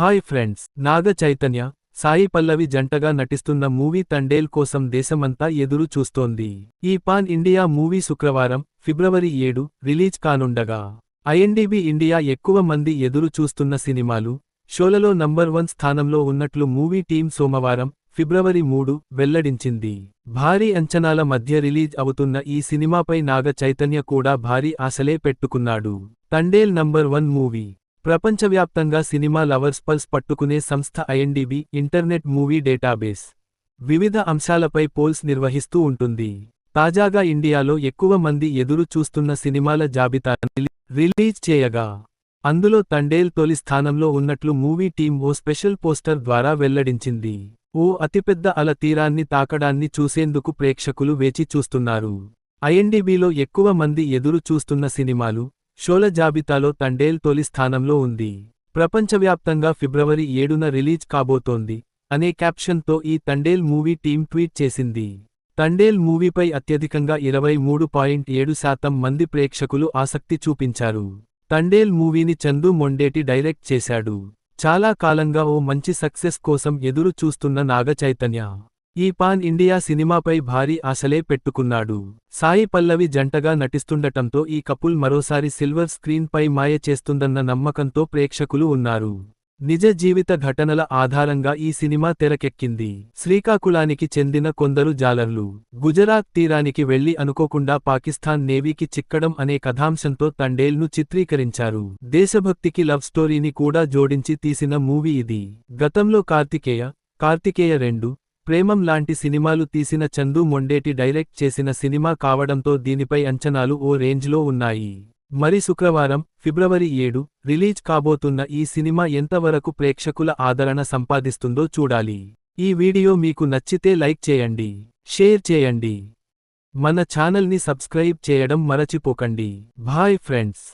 Hi friends Naga Chaitanya Sai Pallavi జంటగా నటిస్తున్న movie Thandel కోసం దేశమంతా ఎదురు చూస్తోంది. ఈ పాన్ ఇండియా మూవీ శుక్రవారం ఫిబ్రవరి ఏడు రిలీజ్ కానుండగా. ఐఎన్డీబీ ఇండియా ఎక్కువ మంది ఎదురు చూస్తున్న సినిమాలు షోలలో నంబర్ వన్ స్థానంలో ఉన్నట్లు మూవీ టీం సోమవారం ఫిబ్రవరి మూడు వెల్లడించింది. భారీ అంచనాల మధ్య రిలీజ్ అవుతున్న ఈ సినిమాపై నాగ చైతన్య కూడా భారీ ఆశలే పెట్టుకున్నాడు. తండేల్ నంబర్ వన్ మూవీ ప్రపంచవ్యాప్తంగా సినిమా లవర్స్ పల్స్ పట్టుకునే సంస్థ ఐఎన్డీబీ ఇంటర్నెట్ మూవీ డేటాబేస్. వివిధ అంశాలపై పోల్స్ నిర్వహిస్తూ ఉంటుంది. తాజాగా ఇండియాలో ఎక్కువ మంది ఎదురు చూస్తున్న సినిమాల జాబితాను రిలీజ్ చేయగా అందులో తండేల్ తొలి స్థానంలో ఉన్నట్లు మూవీ టీం ఓ స్పెషల్ పోస్టర్ ద్వారా వెల్లడించింది. ఓ అతిపెద్ద అల తీరాన్ని తాకడాన్ని చూసేందుకు ప్రేక్షకులు వేచి చూస్తున్నారు. ఐఎన్డీబీలో ఎక్కువ మంది ఎదురు చూస్తున్న సినిమాలు షోల జాబితాలో తండేల్ తొలి స్థానంలో ఉంది. ప్రపంచవ్యాప్తంగా ఫిబ్రవరి ఏడున రిలీజ్ కాబోతోంది అనే క్యాప్షన్తో ఈ తండేల్ మూవీ టీం ట్వీట్ చేసింది. తండేల్ మూవీపై అత్యధికంగా ఇరవై మూడు పాయింట్ ఏడు శాతం మంది ప్రేక్షకులు ఆసక్తి చూపించారు. తండేల్ మూవీని చందు మొండేటి డైరెక్ట్ చేశాడు. చాలా కాలంగా ఓ మంచి సక్సెస్ కోసం ఎదురు చూస్తున్న నాగ చైతన్య. ఈ పాన్ ఇండియా సినిమాపై భారీ ఆశలే పెట్టుకున్నాడు. సాయి పల్లవి జంటగా నటిస్తుండటంతో ఈ కపుల్ మరోసారి సిల్వర్ స్క్రీన్ పై మాయ చేస్తుందన్న నమ్మకంతో ప్రేక్షకులు ఉన్నారు. నిజ జీవిత ఘటనల ఆధారంగా ఈ సినిమా తెరకెక్కింది. శ్రీకాకుళానికి చెందిన కొందరు జాలర్లు. గుజరాత్ తీరానికి వెళ్ళి అనుకోకుండా పాకిస్తాన్ నేవీకి చిక్కడం అనే కథాంశంతో తండేల్ను చిత్రీకరించారు. దేశభక్తికి లవ్ స్టోరీని కూడా జోడించి తీసిన మూవీ ఇది. గతంలో కార్తికేయ కార్తికేయ రెండు ప్రేమం లాంటి సినిమాలు తీసిన చందు మొండేటి డైరెక్ట్ చేసిన సినిమా కావడంతో దీనిపై అంచనాలు ఓ రేంజ్లో ఉన్నాయి. మరి శుక్రవారం ఫిబ్రవరి ఏడు రిలీజ్ కాబోతున్న ఈ సినిమా ఎంతవరకు ప్రేక్షకుల ఆదరణ సంపాదిస్తుందో చూడాలి. ఈ వీడియో మీకు నచ్చితే లైక్ చేయండి షేర్ చేయండి. మన ఛానల్ని సబ్స్క్రైబ్ చేయడం మరచిపోకండి. Bye friends.